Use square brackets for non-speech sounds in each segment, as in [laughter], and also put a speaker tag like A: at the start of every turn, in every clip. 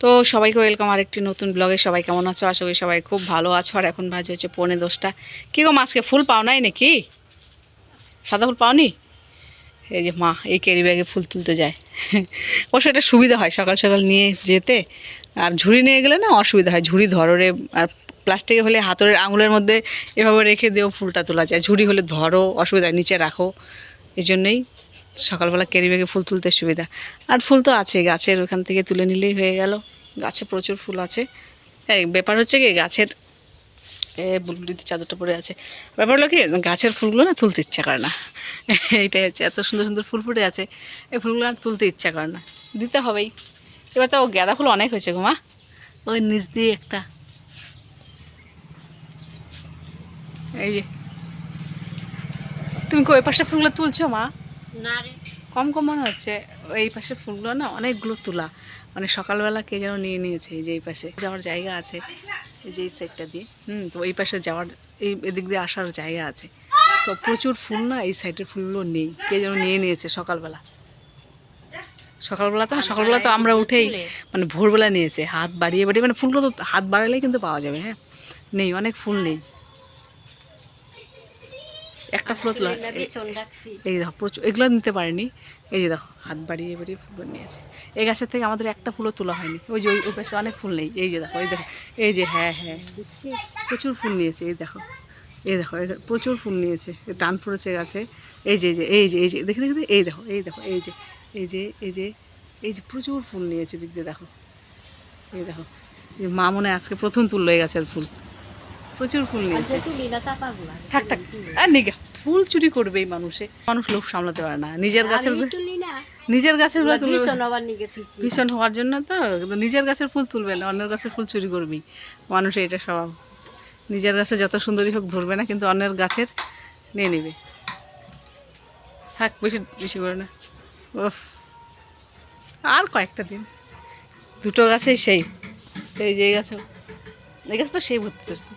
A: তো সবাইকে ওয়েলকাম আরেকটি নতুন ব্লগে সবাই কেমন আছো? আশা করি সবাই খুব ভালো আছো। আর এখন বাজে হচ্ছে পৌনে দশটা। কী গো, মাছকে ফুল পাও নাই নাকি? সাদা ফুল পাওনি? এই যে মা, এই ক্যারি ব্যাগে ফুল তুলতে যায়। [laughs] অবশ্য এটা সুবিধা হয় সকাল সকাল নিয়ে যেতে। আর ঝুড়ি নিয়ে গেলে না অসুবিধা হয়। ঝুড়ি ধরো রে আর প্লাস্টিকে হলে হাতের আঙুলের মধ্যে এভাবে রেখে দিয়েও ফুলটা তোলা যায়। ঝুড়ি হলে ধরো, অসুবিধা নিচে রাখো। এই জন্যই সকালবেলা ক্যারি ব্যাগে ফুল তুলতে সুবিধা। আর ফুল তো আছে, গাছের ওখান থেকে তুলে নিলেই হয়ে গেল। গাছে প্রচুর ফুল আছে। ব্যাপার হচ্ছে কি, গাছের বুলবুলিতে চাদরটা পড়ে আছে। ব্যাপার হলো কি, গাছের ফুলগুলো না তুলতে ইচ্ছা করে না। এইটাই হচ্ছে, এত সুন্দর সুন্দর ফুল ফুটে আছে, এই ফুলগুলো আর তুলতে ইচ্ছা করে না। দিতে হবেই। এবার তো গাঁদা ফুল অনেক হয়েছে গো মা। ওই নিচ দিয়ে একটা। এই যে। তুমি কি ওই পাশে ফুলগুলো তুলছো মা? কম কম মনে হচ্ছে এই পাশে ফুলগুলো না অনেকগুলো তোলা। মানে সকালবেলা কে যেন নিয়ে নিয়েছে এই যে এই পাশে যাওয়ার জায়গা আছে এই যে এই সাইডটা দিয়ে। হুম তো এই পাশে যাওয়ার এই এদিক দিয়ে আসার জায়গা আছে। তো প্রচুর ফুল না এই সাইডের ফুলগুলো নেই কে যেন নিয়ে নিয়েছে সকালবেলা। সকালবেলা তো না সকালবেলা তো আমরা উঠেই মানে ভোরবেলা নিয়েছে হাত বাড়িয়ে বাড়িয়ে মানে ফুলগুলো তো হাত বাড়ালেই কিন্তু পাওয়া যাবে হ্যাঁ। নেই অনেক ফুল নেই। একটা ফুল তোলা এই দেখো প্রচুর এগুলো নিতে পারেনি। এই যে দেখো হাত বাড়িয়ে বাড়িয়ে ফুল নিয়েছে। এই গাছের থেকে আমাদের একটা ফুলও তোলা হয়নি। ওই যে ওই ওই পাশে অনেক ফুল নেই। এই যে দেখো এই দেখো এই যে হ্যাঁ হ্যাঁ। প্রচুর ফুল নিয়েছে এই দেখো। এই দেখো এই দেখো, প্রচুর ফুল নিয়েছে। টান পড়েছে গাছে। এই যে এই যে এই যে এই যে দেখে দেখে এই দেখো এই দেখো এই যে এই যে এই যে এই যে প্রচুর ফুল নিয়েছে দিক দিয়ে দেখো। এই দেখো এই মা মনে আজকে প্রথম তুললো এই গাছের ফুল। প্রচুর ফুল নিয়েছে। থাক থাক। আর নিগা ফুল চুরি করবে এই মানুষে। মানুষ লোক সামলাতে পারে না। নিজের গাছের নিজের গাছেরগুলো তুলবে।
B: ভীষণ
A: হওয়ার জন্য তো নিজের গাছের ফুল তুলবে না অন্যের গাছের ফুল চুরি করবি। মানুষের এটা স্বভাব। নিজের গাছে যত সুন্দরী হোক ধরবে না কিন্তু অন্যের গাছের নিয়ে নেবে। থাক বেশি বেশি করে না। ওফ আর কয়েকটা দিন। দুটো গাছেই সেই। এই যে গাছে এই গাছ তো সেই ভর্তি করছে।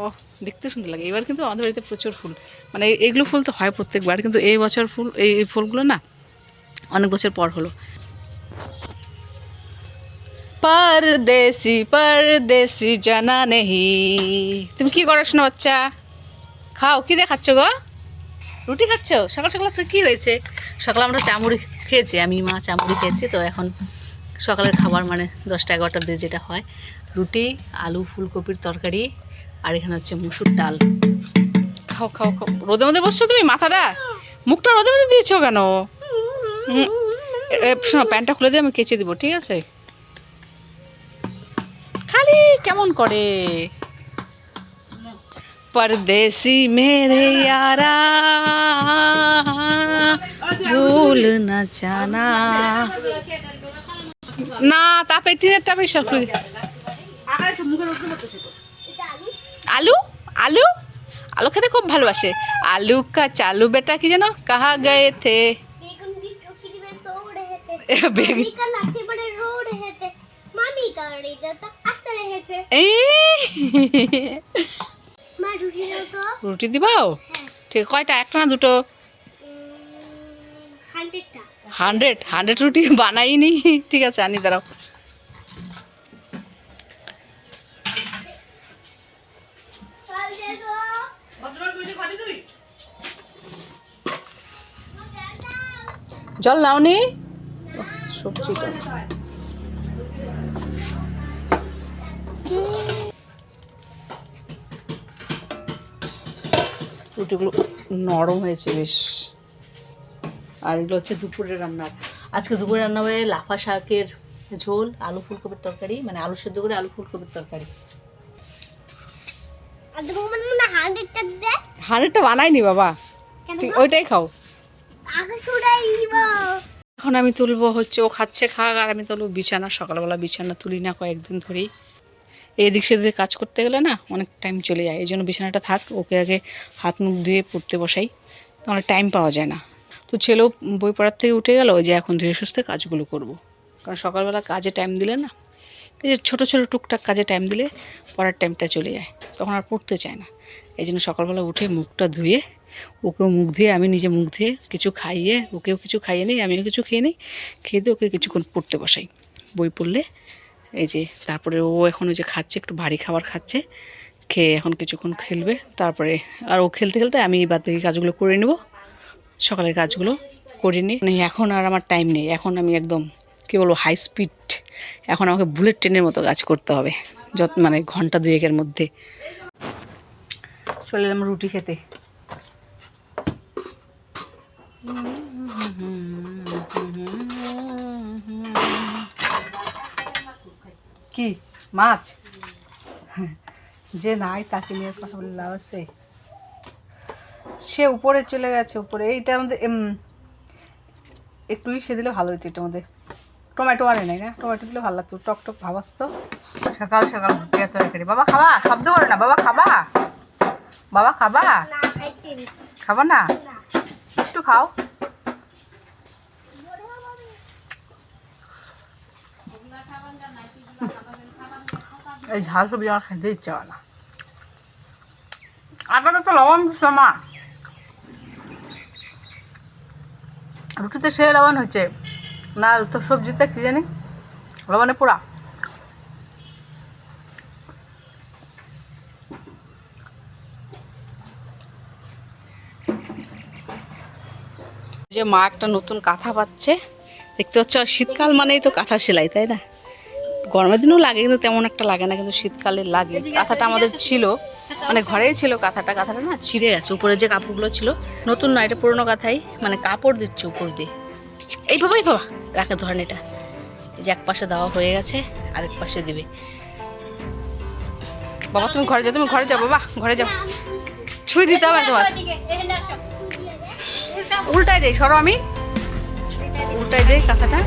A: ও, দেখতে সুন্দর লাগে। এবার কিন্তু আমাদের বাড়িতে প্রচুর ফুল। মানে এইগুলো ফুল তো হয় প্রত্যেকবার, কিন্তু এই বছর ফুল, এই ফুলগুলো না অনেক বছর পর হলো। পরদেশি পরদেশি জানা নেহি তুমি কি করো শোনো বাচ্চা? খাও, কি দিয়ে খাচ্ছ গো? রুটি খাচ্ছ? সকাল সকাল কি হয়েছে? সকালে আমরা চামড়ি খেয়েছি, আমি, মা চামড়ি খেয়েছি, তো এখন সকালের খাবার মানে দশটা এগারোটার দিয়ে যেটা হয়। রুটি, আলু, ফুলকপির তরকারি আর এখানে হচ্ছে মুসুর ডাল খাও খাও খাও রোদে মধ্যে বসছো তুমি মাথাটা মুখটা রোদে মধ্যে দিয়েছো কেন হুম, এ- এ, শোনো প্যান্টটা খুলে দিয়ে আমি কেচে দিব ঠিক আছে খালি কেমন করে परदेसी मेरे यारा ভুল না জানা না তাপে টিনের টাপে সব খুলে দে। আলু? আলু? আলু খেতে খুব ভালোবাসে। আলু কা চালু বেটা কি যেন? কাহা গয়ে থে? রুটি দিবাও? ঠিক কয়টা? একটা না দুটো? হান্ড্রেড। হান্ড্রেড রুটি বানাইনি। ঠিক আছে আনি দাঁড়াও। জল নাওনি? সবজিটা রুটিগুলো নরম হয়েছে বেশ। আর এগুলো হচ্ছে দুপুরের রান্নার আজকে দুপুরে রান্না হবে লাফা শাকের ঝোল, আলু ফুলকপির তরকারি মানে আলু সেদ্ধ করে আলু ফুলকপির তরকারি। হান্ড্রেডটা বানাইনি বাবা। ওইটাই খাও। এখন আমি তুলবো হচ্ছে ও খাচ্ছে খাক আর আমি তুলবো বিছানা। সকালবেলা বিছানা তুলি না কয়েকদিন ধরেই। এদিক সেদিকে কাজ করতে গেলে না অনেক টাইম চলে যায়। এই জন্য বিছানাটা থাক ওকে আগে হাত মুখ ধুয়ে পড়তে বসাই। অনেক টাইম পাওয়া যায় না। তো ছেলেও বই পড়ার থেকে উঠে গেল যে এখন ধীরে সুস্থে কাজগুলো করব। কারণ সকালবেলা কাজে টাইম দিলে না এই যে ছোটো ছোটো টুকটাক কাজে টাইম দিলে পড়ার টাইমটা চলে যায়। তখন আর পড়তে চায় না। এই জন্য সকালবেলা উঠে মুখটা ধুয়ে, ওকেও মুখ ধুয়ে, আমি নিজে মুখ ধুয়ে কিছু খাইয়ে, ওকেও কিছু খাইয়ে নিই, আমিও কিছু খেয়ে নিই, খেয়ে দিয়ে ওকে কিছুক্ষণ পড়তে বসাই। বই পড়লে এই যে তারপরে ও এখন ওই যে খাচ্ছে, একটু ভারী খাবার খাচ্ছে, খেয়ে এখন কিছুক্ষণ খেলবে। তারপরে আর ও খেলতে খেলতে আমি বাদ বাকি কাজগুলো করে নেব। সকালের কাজগুলো করে নিই মানে এখন আর আমার টাইম নেই। এখন আমি একদম কী বলব হাই স্পিড এখন আমাকে বুলেট ট্রেনের মতো কাজ করতে হবে। যত মানে ঘণ্টা দুয়েকের মধ্যে। চলে এলাম রুটি খেতে। কি? মাছ? যে নাই তাকে নিয়ে কথা বলে লাভ আছে। সে উপরে চলে গেছে, উপরে। এইটা আমাদের একটুই সে দিলে ভালো হতো এটা মধ্যে। টমেটো আনে নাই না? টমেটো দিলে ভালো লাগতো। টক টক ভাব আসতো। সকাল সকাল পেঁয়াজ তরকারি। বাবা খাবা? শব্দ করে না। বাবা খাবা? বাবা খাবা?
C: না
A: খাবা না?
C: না
A: একটু খাও। এই ঝাল সবজি আমার খেতে ইচ্ছা হয় না। আটাতে তো লবণ দিচ্ছে মা। রুটিতে সে লবণ হচ্ছে না, তো সবজিতে কি জানি? ওরা মানে পোড়া। যে মা একটা নতুন কাঁথা পাচ্ছে, দেখতে পাচ্ছ শীতকাল মানেই তো কাঁথা সেলাই, তাই না? গরমের দিনও লাগে, কিন্তু তেমন একটা লাগে না, কিন্তু শীতকালে লাগে। কাঁথাটা আমাদের ছিল মানে ঘরেই ছিল কাঁথাটা কাঁথাটা না ছিঁড়ে গেছে, উপরে যে কাপড়গুলো ছিল, নতুন না, এটা পুরোনো কাঁথাই মানে কাপড় দিচ্ছে উপর দিয়ে। এই বাবা এই বাবা রাখে ধরেন এটা। এই যে এক পাশে দেওয়া হয়ে গেছে আরেক পাশে দিবে। বাবা তুমি ঘরে যাও তুমি ঘরে যাও বাবা ঘরে যাও। ছুঁই দিতে হবে তোমার। উল্টাই দেই সরো আমি। উল্টাই দেই কাঁথাটা।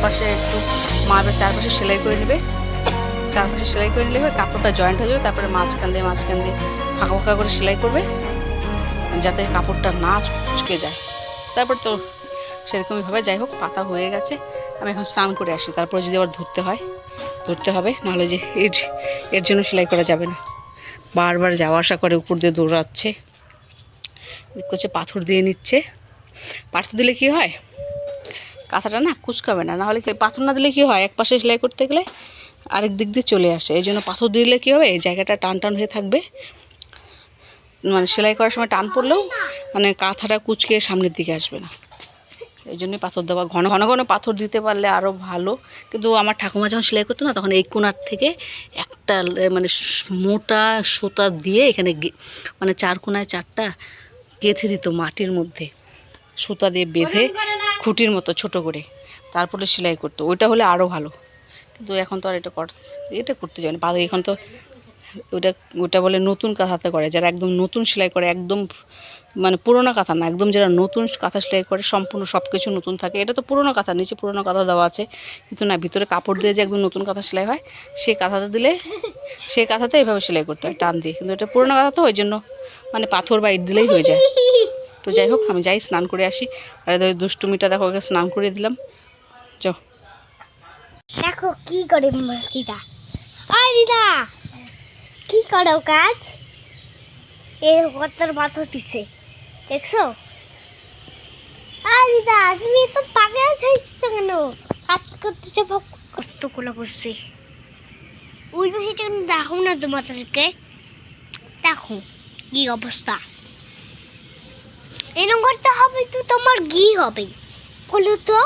A: এখানে পাশে একটু মা এবার চারপাশে সেলাই করে নেবে। চারপাশে সেলাই করে নেবে কাপড়টা জয়েন্ট হয়ে যাবে, তারপরে মাঝখান দিয়ে মাঝখান দিয়ে ফাঁকা ফাঁকা করে সেলাই করবে, যাতে কাপড়টা না চুচকে যায়। তারপর তো সেরকমইভাবে যাই হোক, পাতা হয়ে গেছে। আমি এখন স্নান করে আসি, তারপরে যদি আবার ধরতে হয়, ধরতে হবে, নাহলে যে এর এর জন্য সেলাই করা যাবে না। বারবার যাওয়া আসা করে, উপর দিয়ে দৌড়াচ্ছে। করছে, পাথর দিয়ে নিচ্ছে। পাথর দিলে কি হয়? কাঁথাটা না কুচকাবে না, নাহলে পাথর না দিলে কী হয়? এক পাশে সেলাই করতে গেলে আরেক দিক দিয়ে চলে আসে। এই জন্য পাথর দিলে কী হবে? এই জায়গাটা টান টান হয়ে থাকবে। মানে সেলাই করার সময় টান পড়লেও মানে কাঁথাটা কুচকে সামনের দিকে আসবে না। এই জন্যই পাথর দেওয়া। ঘন ঘন ঘন পাথর দিতে পারলে আরও ভালো। কিন্তু আমার ঠাকুমা যখন সেলাই করতো না, তখন এই কোনার থেকে একটা মানে মোটা সুতা দিয়ে এখানে মানে চার কোনায় চারটা গেঁথে দিত মাটির মধ্যে। সুতা দিয়ে বেঁধে খুঁটির মতো ছোট করে তারপরে সেলাই করতো। ওইটা হলে আরও ভালো। কিন্তু এখন তো আর এটা কর এটা করতে যাবে না। এখন তো ওটা ওটা বলে নতুন কাঁথাতে করে। যারা একদম নতুন সেলাই করে একদম মানে পুরোনো কাঁথা না একদম যারা নতুন কাঁথা সেলাই করে সম্পূর্ণ সব কিছু নতুন থাকে। এটা তো পুরোনো কাঁথা নিচে পুরোনো কাঁথা দেওয়া আছে। কিন্তু না ভিতরে কাপড় দিয়ে যে একদম নতুন কাঁথা সেলাই হয় সেই কাঁথাতে দিলে সেই কাঁথাতে এইভাবে সেলাই করতে হয় টান দিয়ে। কিন্তু এটা পুরোনো কাঁথা তো ওই জন্য মানে পাথর বা ইট দিলেই হয়ে যায়। তো যাই হোক, আমি যাই, স্নান করে আসি। আর এদের দুষ্টুমিটা দেখো, ওকে স্নান করে দিলাম। যাও।
C: দেখো কি করে দিদা আর দিদা, কি করো কাজ? এ কতর মাথা দিছে দেখছ? আর দিদা, তুমি তো পাগল হয়েছো কেন? কাজ করতেছো কতগুলো করছি? ওই কিন্তু দেখো না তোমাদেরকে। দেখো কি অবস্থা। এরকম করতে হবে তো তোমার ঘি হবে। বলো তো?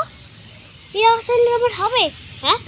C: এই অবস্থা আমার হবে? হ্যাঁ?